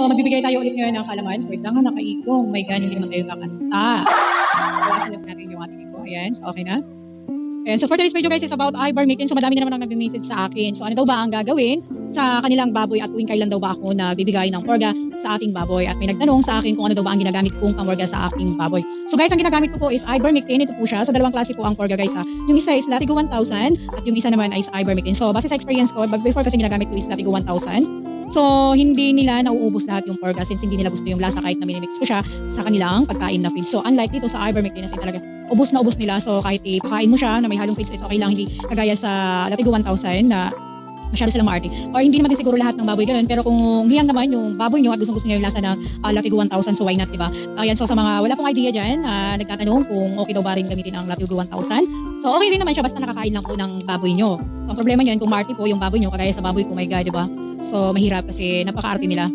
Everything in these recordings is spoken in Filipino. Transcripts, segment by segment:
So, magbibigay tayo ulit ngayon ng kaalaman. So, wait lang, nakaikong. My God, hindi naman tayo kakanta. Bawasan lang natin yung ating iko. Ayan, so okay na. Ayan, so for today's video guys is about ivermectin. So madami na naman ang nag-message sa akin. So ano daw ba ang gagawin sa kanilang baboy at tuwing kailan daw ba ako nagbibigay ng porga sa ating baboy. At may nagtanong sa akin kung ano daw ba ang ginagamit kong pamorga sa aking baboy. So guys, ang ginagamit ko po is ivermectin. Ito po siya. So dalawang klase po ang porga guys ha. Yung isa is Latigo 1000 at yung isa naman is ivermectin. So base sa experience ko, before kasi ginagamit ko is Latigo 1000. So, hindi nila nauubos lahat yung porga since hindi nila gusto yung lasa kahit na minimix ko siya sa kanilang pagkain na feed. So, unlike dito sa ivermectin kasi talaga ubos na ubos nila. So, kahit ipakain mo siya na may halong feeds is okay lang. Hindi kagaya sa Latigo 1000 na masyado silang maarte. Or hindi naman din siguro lahat ng baboy ganun. Pero kung hiyang naman yung baboy nyo at gusto gusto nyo yung lasa ng uh, Latigo 1000, so why not, diba? Ayan, so sa mga wala pong idea dyan, uh, nagtatanong kung okay daw ba rin gamitin ang Latigo 1000. So okay din naman siya basta nakakain lang po ng baboy nyo. So ang problema nyo, kung maarte po yung baboy nyo, kagaya sa baboy ko, my God, diba? So mahirap kasi napaka-arte nila.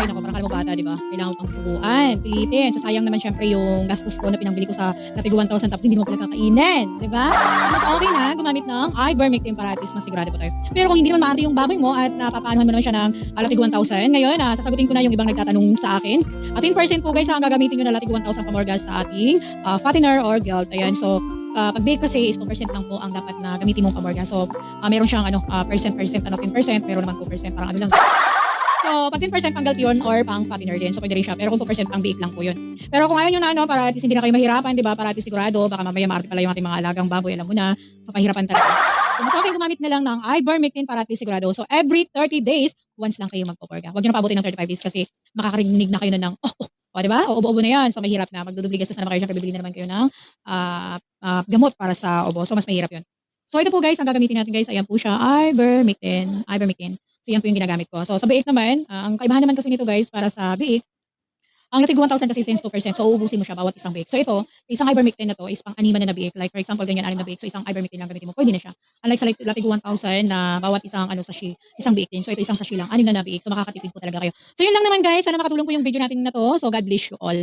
Ay, naku, parang mo bata, di ba? Kailangan pang subuan, pilitin. So, sayang naman syempre yung gastos ko na pinangbili ko sa Latigo 1,000 tapos hindi mo pala kakainin, di ba? Mas okay na gumamit ng ivermectin para at least mas sigurado po tayo. Pero kung hindi naman maarte yung baboy mo at napapaanuhan mo naman siya ng uh, Latigo 1,000, ngayon, uh, sasagutin ko na yung ibang nagtatanong sa akin. At 10% po guys, ang gagamitin nyo na Latigo 1,000 pamorgas sa ating uh, fattener or gelt. Ayan, so uh, pag bake kasi is 2% lang po ang dapat na gamitin mong pamorga. So, uh, meron siyang ano, uh, percent, percent, ano, 10%, meron naman 2%, parang ano lang. So, pag 10% pang yun or pang fattener din. So, pwede rin siya. Pero kung 2% pang bake lang po yun. Pero kung ayaw nyo na, ano, para at hindi na kayo mahirapan, di ba? Para at sigurado, baka mamaya maarte pala yung ating mga alagang baboy, alam mo na. So, kahirapan talaga. So, mas okay gumamit na lang ng ivermectin para at sigurado. So, every 30 days, once lang kayo magpo-porga. Huwag nyo na paabutin ng 35 days kasi makakarinig na kayo na ng, oh, oh, o, di ba? O, ubo-ubo na yan. So, mahirap na. Magdudubli gastos na naman kayo. Siyempre, bibili na naman kayo ng uh, uh, gamot para sa ubo. So, mas mahirap yun. So, ito po guys, ang gagamitin natin guys, ayan po siya, ivermectin. Ivermectin. So, yan po yung ginagamit ko. So, sa biik naman, uh, ang kaibahan naman kasi nito guys, para sa biik, ang Latigo 1000 kasi since 2%, so uubusin mo siya bawat isang biik. So ito, isang ivermectin na to is pang anima na na biik. Like for example, ganyan anim na biik. So isang ivermectin lang gamitin mo, pwede na siya. Unlike sa Latigo 1000 na bawat isang ano sa shi, isang biik din. So ito isang sashi lang, anim na na biik. So makakatipid po talaga kayo. So yun lang naman guys, sana makatulong po yung video natin na to. So God bless you all.